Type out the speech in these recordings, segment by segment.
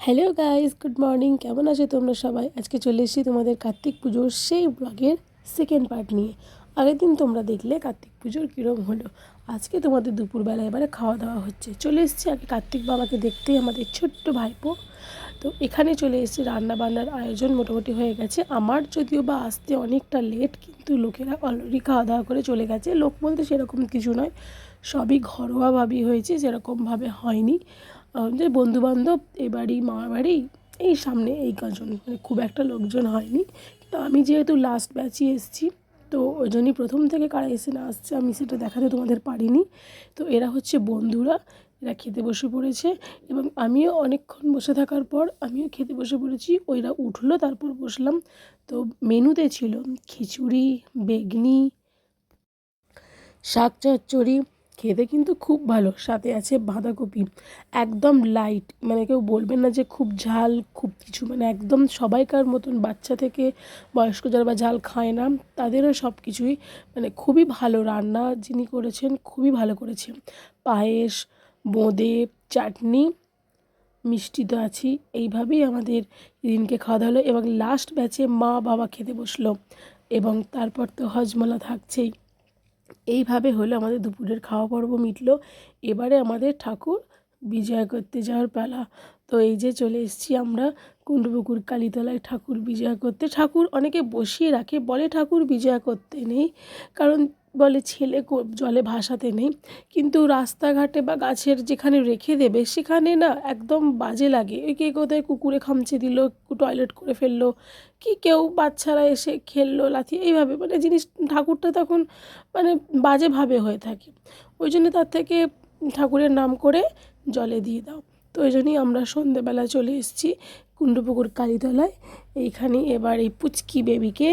Hello guys good morning কেমন আছো তোমরা সবাই? আজকে চলে এসেছি তোমাদের কার্তিক পুজোর সেই ব্লগের সেকেন্ড পার্ট নিয়ে। আগের দিন তোমরা দেখলে কার্তিক পুজোর কীরকম হলো। আজকে তোমাদের দুপুরবেলা এবারে খাওয়া দাওয়া হচ্ছে। চলে এসেছি আগে কার্তিক বাবাকে দেখতেই আমাদের ছোট্ট ভাইপো। তো এখানে চলে এসেছি রান্না বান্নার আয়োজন মোটামুটি হয়ে গেছে। আমার যদিও বা আসতে অনেকটা লেট কিন্তু লোকেরা অলরেডি খাওয়া দাওয়া করে চলে গেছে। লোক বলতে সেরকম কিছু নয়। সবই ঘরোয়াভাবেই হয়েছে যেরকমভাবে হয়নি। যে বন্ধুবান্ধব এ বাড়ি, মামার বাড়ি, এই সামনে এই কজন মানে খুব একটা লোকজন হয়নি। কিন্তু আমি যেহেতু লাস্ট ব্যাচই এসেছি, তো ওই জন্যই প্রথম থেকে কারা এসে না আসছে, আমি সেটা দেখাতে তোমাদের পারিনি। তো এরা হচ্ছে বন্ধুরা, এরা খেতে বসে পড়েছে এবং আমিও অনেকক্ষণ বসে থাকার পর আমিও খেতে বসে পড়েছি। ওইরা উঠল, তারপর বসলাম। তো মেনুতে ছিল খিচুড়ি, বেগনি, শাক চচ্চড়ি খেতে কিন্তু খুব ভালো। সাথে আছে বাঁধাকপি। একদম লাইট মানে কেউ বলবেন না যে খুব ঝাল, খুব কিছু মানে একদম সবাইকার মতন বাচ্চা থেকে বয়স্ক যারা বা ঝাল খায় না, তাদেরও সব কিছুই মানে খুবই ভালো রান্না যিনি করেছেন, খুবই ভালো করেছেন। পায়েস, বোঁদে, চাটনি, মিষ্টি তো আছি এইভাবেই আমাদের দিনকে খাওয়া দাওয়া হলো এবং লাস্ট ব্যাচে মা বাবা খেতে বসল এবং তারপর তো হজমলা থাকছেই। এইভাবে হলো আমাদের দুপুরের খাওয়া পর্ব মিটলো। এবারে আমাদের ঠাকুর বিজয় করতে যাওয়ার পালা। তো এই যে চলে এসেছি আমরা কুণ্ডপুকুর কালীতলায় ঠাকুর বিজয় করতে। ঠাকুর অনেকে বসিয়ে রাখে, বলে ঠাকুর বিজয় করতে নেই। কারণ বলে ছেলে জলে ভাসাতে নেই। কিন্তু রাস্তাঘাটে বা গাছের যেখানে রেখে দেবে, সেখানে না একদম বাজে লাগে। ওই কে কোথায় কুকুরে খামচে দিল টয়লেট করে ফেলল, কি কেউ বাচ্চারা এসে খেললো, লাথি, এইভাবে। মানে জিনিস, ঠাকুরটা তখন মানে বাজেভাবে হয়ে থাকে। ওই জন্য তার থেকে ঠাকুরের নাম করে জলে দিয়ে দাও। তো ওই জন্যই আমরা সন্ধেবেলা চলে এসেছি কুণ্ডপুকুর কালীতলায়। এইখানে এবার এই পুচকি বেবিকে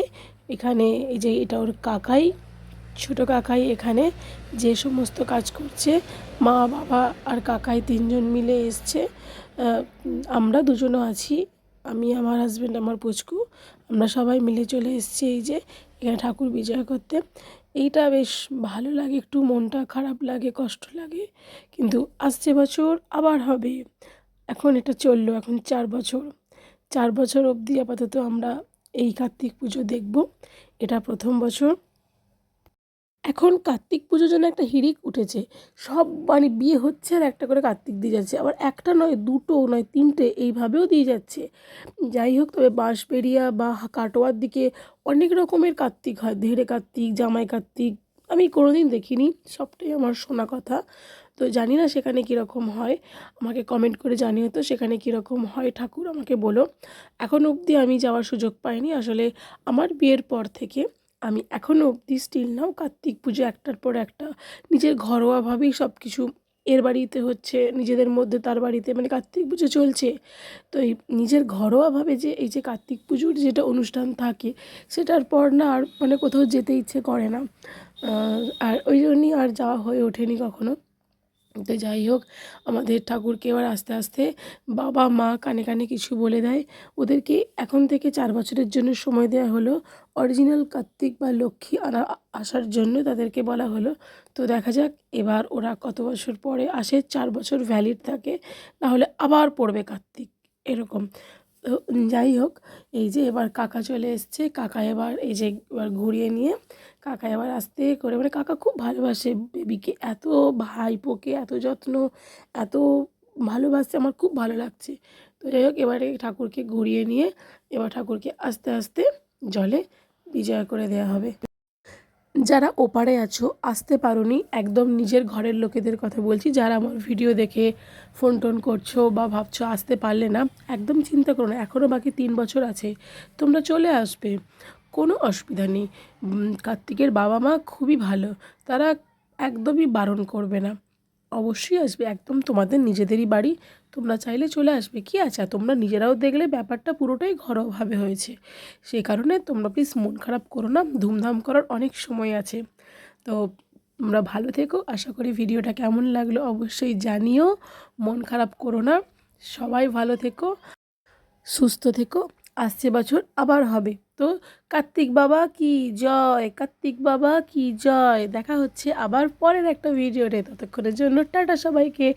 এখানে এই যে এটা ওর কাকাই ছোটো কাকাই এখানে যে সমস্ত কাজ করছে, মা, বাবা আর কাকাই তিনজন মিলে এসছে। আমরা দুজনও আছি, আমি, আমার হাজব্যান্ড আমার পুচকু। আমরা সবাই মিলে চলে এসেছি এই যে, এখানে ঠাকুর বিজয় করতে। এইটা বেশ ভালো লাগে, একটু মনটা খারাপ লাগে, কষ্ট লাগে, কিন্তু আসছে বছর, আবার হবে। এখন এটা চলল, এখন চার বছর। চার বছর অবধি আপাতত আমরা এই কার্তিক পুজো দেখব। এটা প্রথম বছর। এখন কার্তিক পুজোর জন্য একটা হিড়িক উঠেছে। সব মানে বিয়ে হচ্ছে আর একটা করে কার্তিক দিয়ে যাচ্ছে। আবার একটা নয়, দুটো নয়, তিনটে এইভাবেও দিয়ে যাচ্ছে। যাই হোক, তবে বাঁশবেড়িয়া বা কাটোয়ার দিকে অনেক রকমের কার্তিক হয়। ধেড়ে কার্তিক, জামাই কার্তিক, আমি কোনোদিন দেখিনি। সবটাই আমার শোনা কথা। তো জানি না সেখানে কীরকম হয়। আমাকে কমেন্ট করে জানিও তো সেখানে কীরকম হয়। ঠাকুর আমাকে বলো। এখন অবধি আমি যাওয়ার সুযোগ পাইনি। আসলে আমার বিয়ের পর থেকে আমি এখনও অবধি স্টিল নাও, কার্তিক পুজো একটার পর একটা। নিজের ঘরোয়াভাবেই সব কিছু এর বাড়িতে হচ্ছে, নিজেদের মধ্যে তার বাড়িতে মানে কার্তিক পুজো চলছে। তো এই নিজের ঘরোয়াভাবে যে, এই যে কার্তিক পুজোর যেটা অনুষ্ঠান থাকে, সেটার পর না আর মানে কোথাও যেতে ইচ্ছে করে না। আর ওই জন্যই আর যাওয়া হয়ে ওঠেনি কখনো। তো যাই হোক, আমাদের ঠাকুরকে এবার আস্তে আস্তে বাবা, মা কানে কানে কিছু বলে দেয়। ওদেরকে এখন থেকে চার বছরের জন্য সময় দেওয়া হলো। অরিজিনাল কার্তিক বা লক্ষ্মী আনা, আসার জন্য তাদেরকে বলা হলো। তো দেখা যাক, এবার ওরা কত বছর পরে আসে, চার বছর ভ্যালিড থাকে, নাহলে আবার পড়বে কার্তিক, এরকম। তো যাই হোক, এই যে এবার কাকা চলে এসছে। কাকা এবার এই যে, এবার ঘুরিয়ে নিয়ে কাকা এবার আসতে করে মানে কাকা খুব ভালোবাসে বেবিকে এত ভাইপোকে, এত যত্ন, এত ভালোবাসে আমার খুব ভালো লাগছে। তো যাই হোক, এবারে ঠাকুরকে ঘুরিয়ে নিয়ে এবার ঠাকুরকে আস্তে আস্তে জলে বিজয় করে দেওয়া হবে। যারা ওপারে আছো, আসতে পারোনি, একদম নিজের ঘরের লোকেদের কথা বলছি। যারা আমার ভিডিও দেখে ফোন টোন করছ বা ভাবছ আসতে পারলে না, একদম চিন্তা করো না এখনও বাকি তিন বছর আছে, তোমরা চলে আসবে। কোনো অসুবিধা নেই। কার্তিকের বাবা মা খুবই ভালো। তারা একদমই বারণ করবে না। অবশ্যই আসবে, একদম তোমাদের নিজেদেরই বাড়ি। তোমরা চাইলে চলে আসবে। কি আছে? তোমরা নিজেরাও দেখলে ব্যাপারটা পুরোটাই ঘরোয়াভাবে হয়েছে। সেই কারণে তোমরা প্লিজ মন খারাপ করো না। ধুমধাম করার অনেক সময় আছে। তো তোমরা ভালো থেকো। আশা করি ভিডিওটা কেমন লাগল অবশ্যই জানিও। মন খারাপ করো না। সবাই ভালো থেকো। সুস্থ থেকো। আসছে বছর আবার হবে। তো কার্তিক বাবা কি জয়? কার্তিক বাবা কি জয়? দেখা হচ্ছে আবার পরের একটা ভিডিওতে। ততক্ষণের জন্য টাটা সবাইকে।